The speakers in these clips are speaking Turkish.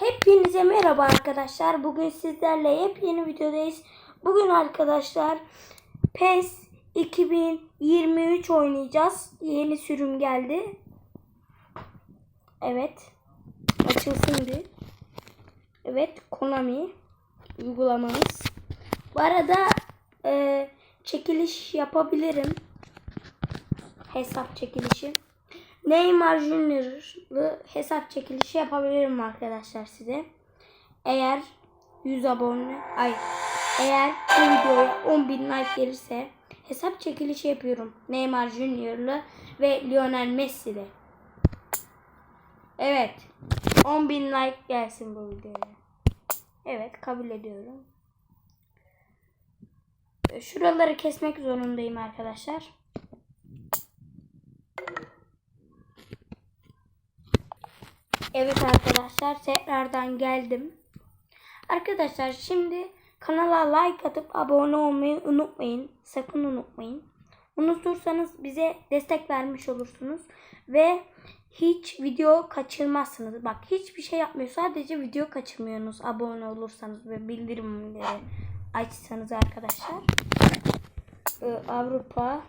Hepinize merhaba arkadaşlar. Bugün sizlerle yepyeni videodayız. Bugün arkadaşlar PES 2023 oynayacağız. Yeni sürüm geldi. Evet. Açılsın bir. Evet. Konami uygulamamız. Bu arada e, çekiliş yapabilirim. Hesap çekilişi. Neymar Junior'lı hesap çekilişi yapabilirim arkadaşlar size. Eğer 100 abone ay eğer bu videoya 10.000 like gelirse hesap çekilişi yapıyorum. Neymar Junior'lı ve Lionel Messi'li. Evet. 10.000 like gelsin bu videoya. Evet kabul ediyorum. Şuraları kesmek zorundayım arkadaşlar. Evet arkadaşlar tekrardan geldim. Arkadaşlar şimdi kanala like atıp abone olmayı unutmayın. Sakın unutmayın. Unutursanız bize destek vermiş olursunuz. Ve hiç video kaçırmazsınız. Bak hiçbir şey yapmıyor. Sadece video kaçırmıyorsunuz. Abone olursanız ve bildirimleri açsanız arkadaşlar. Ee, Avrupa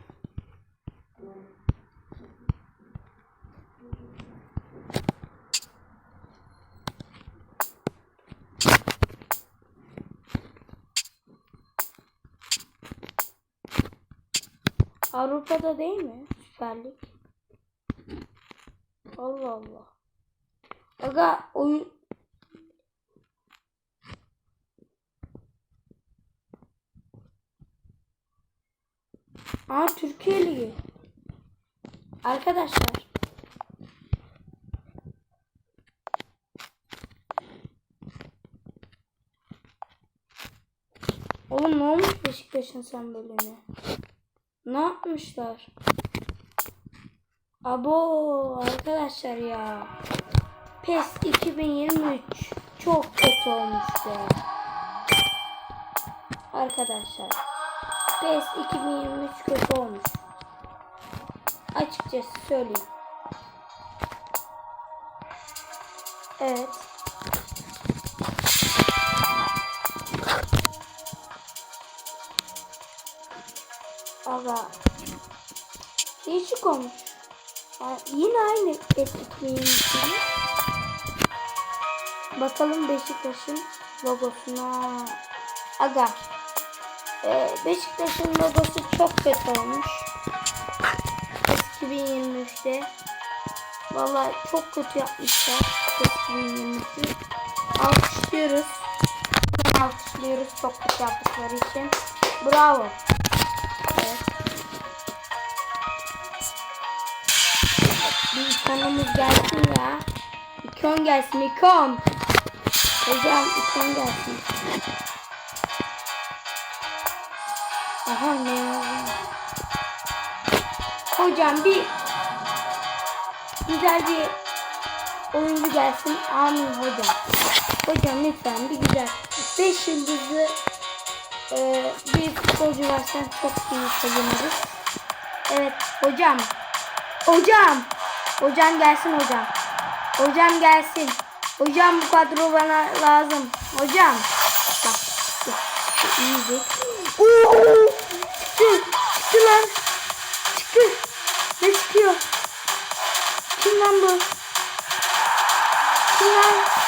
Avrupa'da değil mi? Süper Lig. Allah Allah. Aga oyun Aa Türkiye Ligi. Arkadaşlar. Oğlum ne olmuş Beşiktaş'ın sen bölümü? Ne yapmışlar? Abo arkadaşlar ya. PES 2023 çok kötü olmuş be. Arkadaşlar. PES 2023 kötü olmuş. Açıkçası söyleyeyim. Evet. Aga. Değişik olmuş. Ya yine aynı etkinliğin içinde. Bakalım Beşiktaş'ın logosuna. Aga. Ee, Beşiktaş'ın logosu çok kötü olmuş. 2023'te. Vallahi çok kötü yapmışlar. 2023'ü. Alkışlıyoruz. Alkışlıyoruz çok kötü yaptıkları için. Bravo. İkonumuz gelsin ya. İkon gelsin ikon. Hocam ikon gelsin. Aha ne yazıyor? Hocam bir güzel bir oyuncu gelsin. Amin hocam. Hocam lütfen bir güzel. 5 yıldızlı ee, bir futbolcu versen çok iyi seviniriz. Evet hocam. Hocam. Hocam gelsin hocam. Hocam gelsin. Hocam bu kadro bana lazım. Hocam. Bak. İyiydi. Oo! Çıktı. Çıktı lan. Çıktı. Ne çıkıyor? Kim lan bu? Kim lan?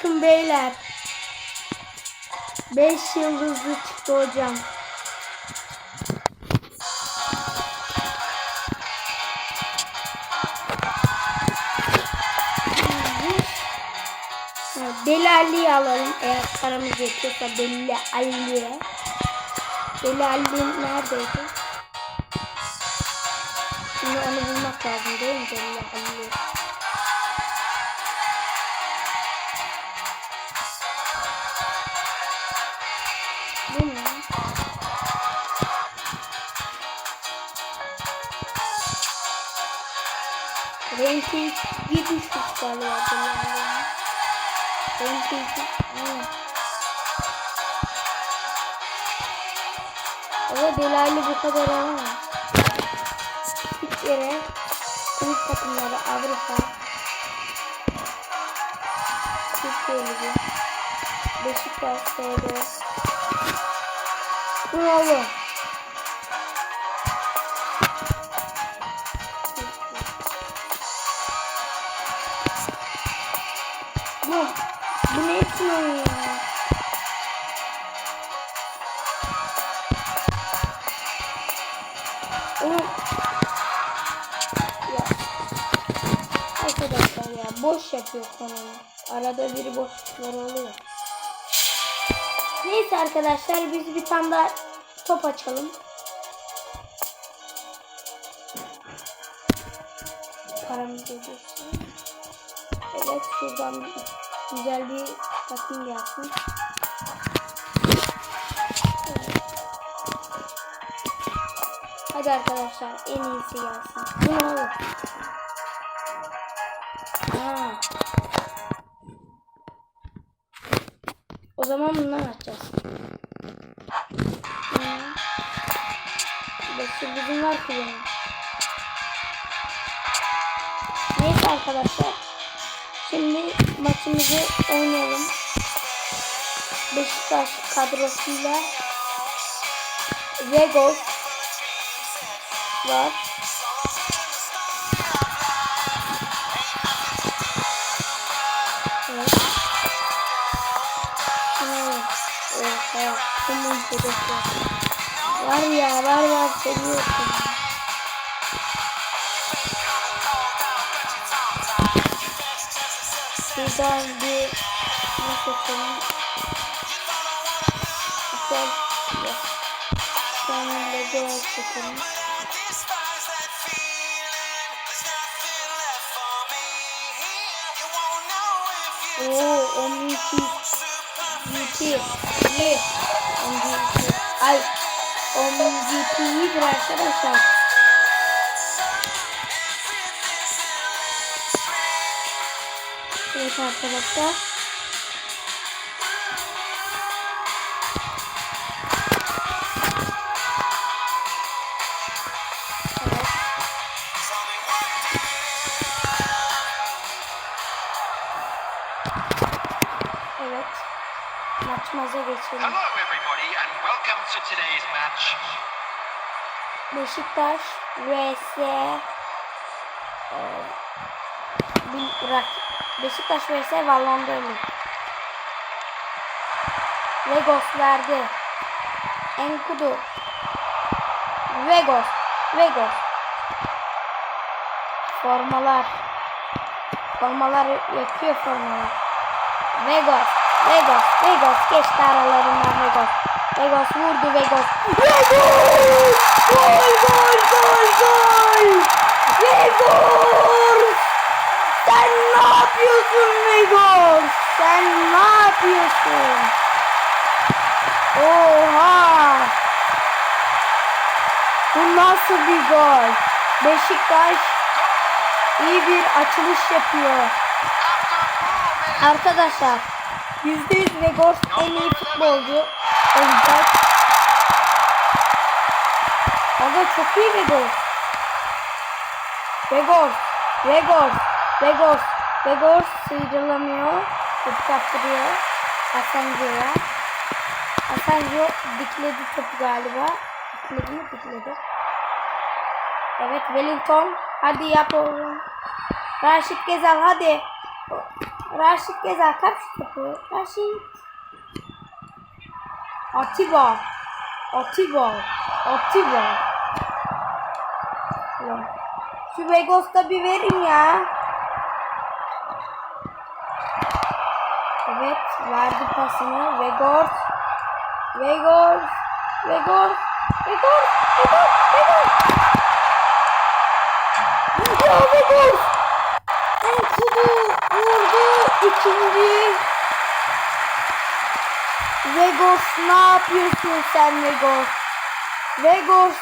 Bakın beyler. 5 yıldızlı çıktı hocam. Deli Ali'yi alalım eğer paramız yetiyorsa Deli Ali'ye. Deli Ali neredeydi? Şimdi onu bulmak lazım değil mi Deli Ali? Benimki 73 galiba. Benimki 73. Ama belaylı bu kadar alamam. Bir kere büyük takımları Avrupa Türkiye Ligi Beşiktaş FD Bravo. Arkadaşlar ya boş yapıyor konuyu. Arada bir boşluklar oluyor. Neyse arkadaşlar biz bir tane daha top açalım. Paramız ödüyorsun. Evet şuradan güzel bir takım gelsin. Evet. Hadi arkadaşlar en iyisi gelsin. Bu ne olur? Ha. O zaman bundan açacağız. Hmm. Başka bizim var ki. Neyse arkadaşlar. Şimdi maçımızı oynayalım. Beşiktaş kadrosuyla Vegos var. Evet. Evet. Evet. Evet. Bunun hedefi. Var ya var var seviyorsun. Şuradan bir ne Güzel. Yok. Sonra Lego seçelim. Oo, MVP. MVP. İyi. MVP. Ay. O MVP iyidir arkadaşlar. Evet arkadaşlar. Beşiktaş vs e, bir rak Beşiktaş vs Vallandoli. Vegos verdi. Enkudu. Vegos. Vegos. Formalar. Formalar yakıyor formalar. Vegos. Vegos. Vegos. Geçti aralarından Vegos. Vegos vurdu Vegos. Vegos! Gol gol gol gol! Vegos! Sen ne yapıyorsun Vegos? Sen ne yapıyorsun? Oha! Bu nasıl bir gol? Beşiktaş iyi bir açılış yapıyor. Arkadaşlar %100 Vegors en iyi futbolcu olacak. Aga çok iyi Vegors. Vegors, Vegors, Vegors, Vegors sıyrılamıyor. Topu kaptırıyor. Asensio'ya. Asensio dikledi topu galiba. Dikledi mi? Dikledi. Evet Wellington. Hadi yap oğlum. Raşit Gezal hadi. Raşit Gezal kaç topu. Raşit. Atiba. Atiba. Atiba. Şu Vegos'ta bir verin ya. Evet. Verdi pasını. Vegors. Vegors. Vegors. Vegors. Vegors. Vegors. Ya Vegors. Enkudu vurdu. İkinci. Vegors ne yapıyorsun sen Vegors? Vegors.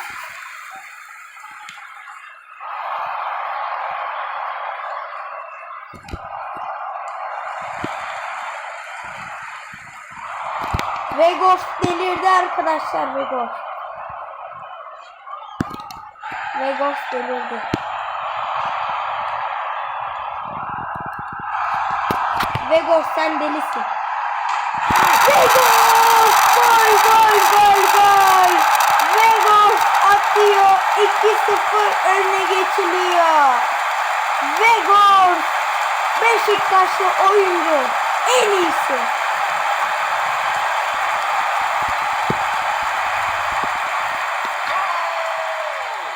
Vegors delirdi arkadaşlar Vegors. Vegos delirdi. Vegos sen delisin. Vegos! Gol gol gol gol! Vegos atıyor. 2-0 öne geçiliyor. Vegos! Beşiktaşlı oyuncu. En iyisi.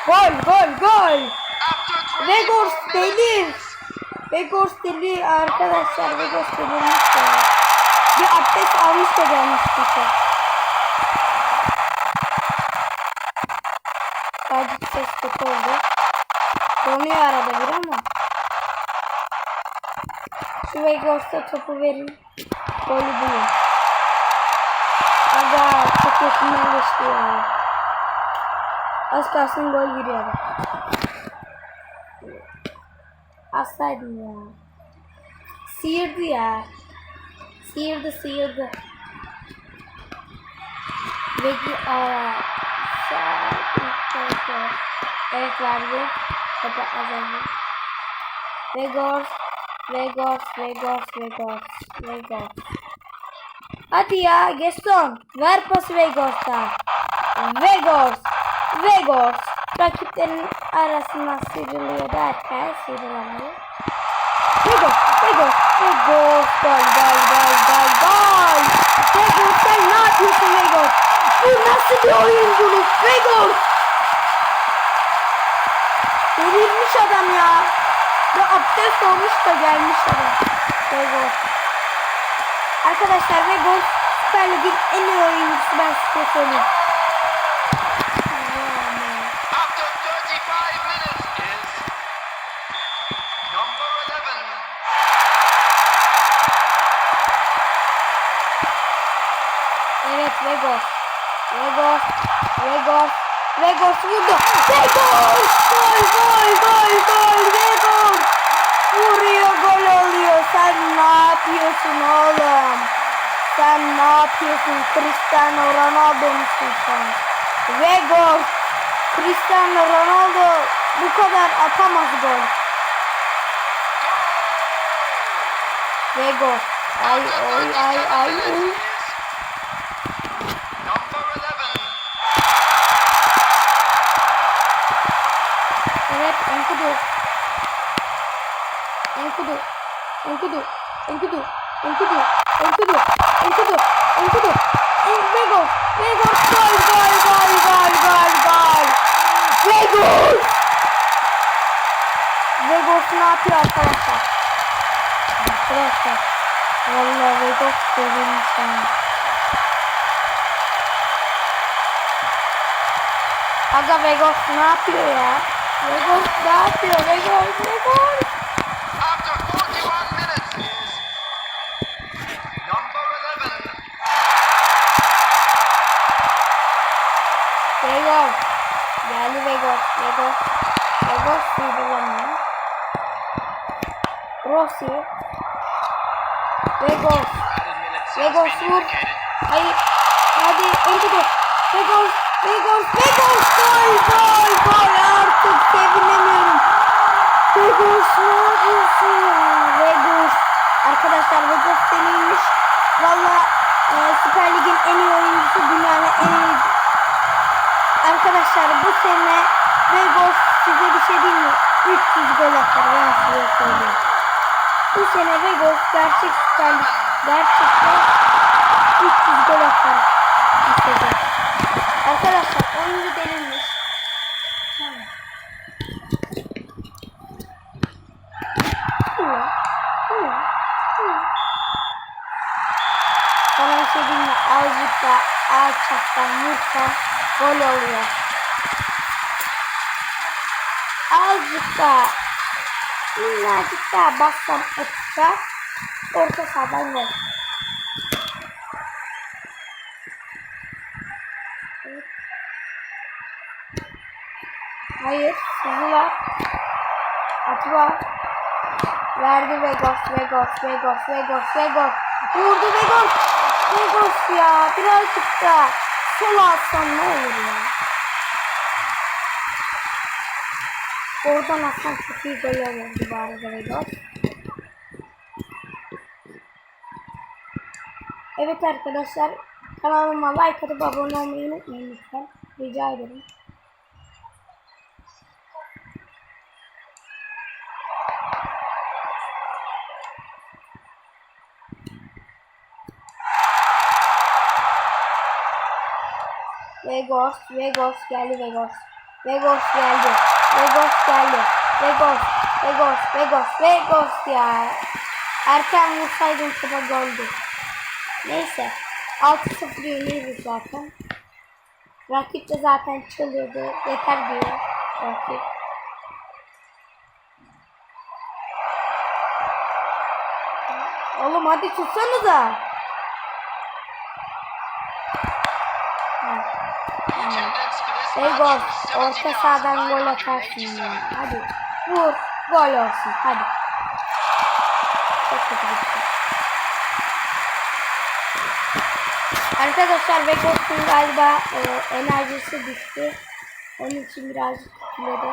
Gol gol gol! After 24 Vegors delir. Vegors deli arkadaşlar. Vegors delirmiş ya. Bir abdest almış da gelmiş işte. Sadece ses kötü oldu. Donuyor arada bir ama. Şu Vegors'a topu verin. Golü bulun. Aga çok yakından geçti ya. Az kalsın gol giriyordu. Assaydım ya. Sıyırdı ya. Sıyırdı sıyırdı. Ve aa, sağ- Evet verdi. Topu azaldı. Vegors. Vegors. Vegors. Vegors. Vegors. Hadi ya Geston. Ver pası Vegors'a. Vegors. Vegors. Rakiplerin arasından sıyrılıyor derken sıyrılamadı. Vegors. Vegors. Vegors. Gol gol gol gol gol. Vegors sen ne yapıyorsun Vegors? Bu nasıl bir oyunculuk Vegors? Delirmiş adam ya. Ya abdest olmuş da gelmiş adam. Vegors. Arkadaşlar Vegors Süper Lig'in en iyi oyuncusu ben size söyleyeyim. Vegos. Vegos vurdu. Vegos! Gol gol gol gol Vegos! Vuruyor gol oluyor. Sen ne yapıyorsun oğlum? Sen ne yapıyorsun? Cristiano Ronaldo musun sen? Vegos! Cristiano Ronaldo bu kadar atamaz gol. Vegos. Ay ay ay 37 ay. ay. Enkudu, Enkudu, Enkudu, Enkudu, Enkudu. Pegou, pegou, gol, gol, vai vai vai gol. Pegou. Pegou final pior tarafa. Tarafa. Vallahi Vegol dediğim sana. Aga Vegol ne yapıyor ya? Eh. Vegol ne yapıyor? Vegol, Vegol. Vegas. Vegas. Vegas'ı bulamıyorum. Rossi. Vegas. Vegas vur. Hayır. Hadi Enkudu. Vegas. Vegas. Vegas. Gol. Gol. Gol. Artık sevinemiyorum. Vegas ne yapıyorsun ya? Vegas. Arkadaşlar Vegas denilmiş. Valla e, Süper Lig'in en iyi oyuncusu dünyanın en iyi Arkadaşlar bu sene Vegos size bir şey diyeyim mi? 300 gol atar ben size söyleyeyim. Bu sene Vegos gerçek Süper Lig gerçekten 300 gol atar sezon. Arkadaşlar oyuncu denilmiş. Sana bir şey diyeyim mi? Azıcık da alçaktan vursan gol oluyor. Azıcık daha minnacık daha bassam uçsa orta sahadan gol. Hayır, hızlılar. Atma. Verdi Vegas, Vegas, Vegas, Vegas, Vegas. Vurdu Vegas. Vegas ya, birazcık daha sola atsan ne olur ya. Oradan atsan çok iyi gol olurdu bu arada Vegos. Evet arkadaşlar kanalıma like atıp abone olmayı unutmayın lütfen. Rica ederim. Vegos, Vegos geldi Vegos. Vegos geldi. Vegos geldi. Vegos, Vegos, Vegos, Vegos ya. Erken vursaydım topa goldü. Neyse. 6-0 yeniyoruz zaten. Rakip de zaten çalıyordu. Yeter diyor rakip. Oğlum hadi tutsanıza. Match gol. was 70 Orta sahadan gol 987. atarsın ya. Hadi. Vur. Gol olsun. Hadi. Çok kötü gitti. Arkadaşlar Vegos'un galiba e, enerjisi düştü. Onun için birazcık kütledi.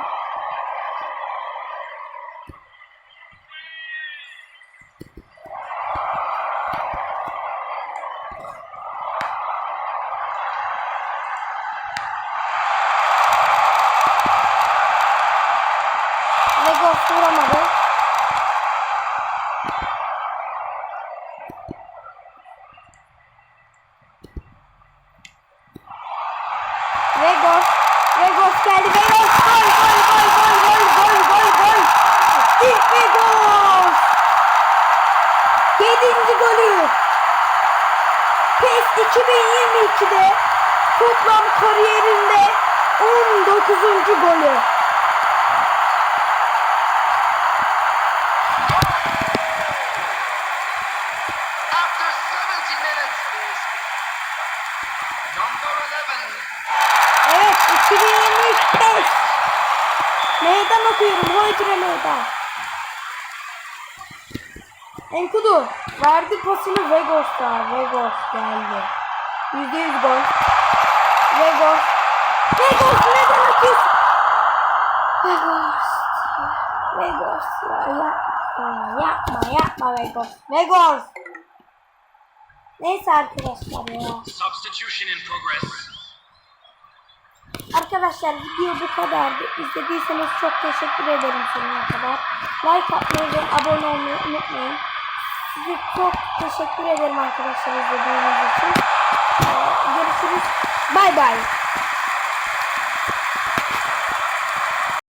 2022'de toplam kariyerinde 19. golü. geldi. Yüzde yüz gol. Ve gol. Ve gol. Ne demek yüz? Ve gol. Ve gol. Yapma yapma yapma ve gol. Ve gol. Neyse arkadaşlar ya. Arkadaşlar video bu kadardı. İzlediyseniz çok teşekkür ederim sonuna kadar. Like atmayı ve abone olmayı unutmayın. Size çok teşekkür ederim arkadaşlar izlediğiniz için. Ee, Görüşürüz. Bay bay.